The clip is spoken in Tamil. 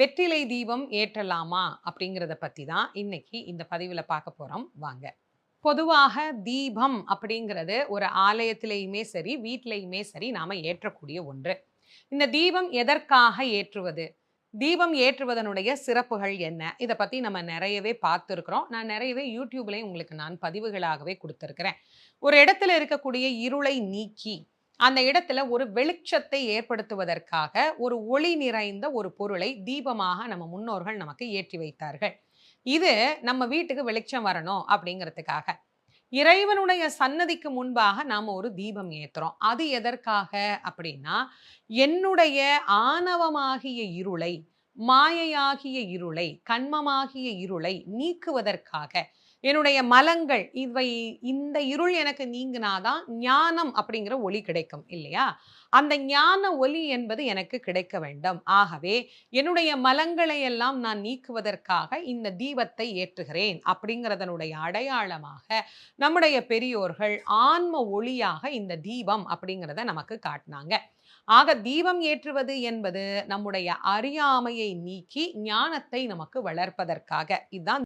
வெற்றிலை தீபம் ஏற்றலாமா அப்படிங்கிறத பற்றி தான் இன்னைக்கு இந்த பதிவில் பார்க்க போகிறோம் வாங்க. பொதுவாக தீபம் அப்படிங்கிறது ஒரு ஆலயத்திலையுமே சரி வீட்டிலையுமே சரி நாம் ஏற்றக்கூடிய ஒன்று. இந்த தீபம் எதற்காக ஏற்றுவது? தீபம் ஏற்றுவதனுடைய சிறப்புகள் என்ன? இதை பற்றி நம்ம நிறையவே பார்த்துருக்குறோம். நான் நிறையவே யூடியூப்லேயும் உங்களுக்கு நான் பதிவுகளாகவே கொடுத்துருக்குறேன். ஒரு இடத்துல இருக்கக்கூடிய இருளை நீக்கி அந்த இடத்துல ஒரு வெளிச்சத்தை ஏற்படுத்துவதற்காக ஒரு ஒளி நிறைந்த ஒரு பொருளை தீபமாக நம்ம முன்னோர்கள் நமக்கு ஏற்றி வைத்தார்கள். இது நம்ம வீட்டுக்கு வெளிச்சம் வரணும் அப்படிங்கிறதுக்காக. இறைவனுடைய சன்னதிக்கு முன்பாக நாம் ஒரு தீபம் ஏற்றுறோம் அது எதற்காக அப்படின்னா என்னுடைய ஆணவமாகிய இருளை மாயையாகிய இருளை கண்மமாகிய இருளை நீக்குவதற்காக. என்னுடைய மலங்கள் இவை இந்த இருள் எனக்கு நீங்கினாதான் ஞானம் அப்படிங்கிற ஒளி கிடைக்கும் இல்லையா? அந்த ஞான ஒலி என்பது எனக்கு கிடைக்க வேண்டும். ஆகவே என்னுடைய மலங்களை எல்லாம் நான் நீக்குவதற்காக இந்த தீபத்தை ஏற்றுகிறேன் அப்படிங்கிறதனுடைய அடையாளமாக நம்முடைய பெரியோர்கள் ஆன்ம ஒளியாக இந்த தீபம் அப்படிங்கிறத நமக்கு காட்டினாங்க. ஆக தீபம் ஏற்றுவது என்பது நம்முடைய அறியாமையை நீக்கி ஞானத்தை நமக்கு வளர்ப்பதற்காக. இதுதான்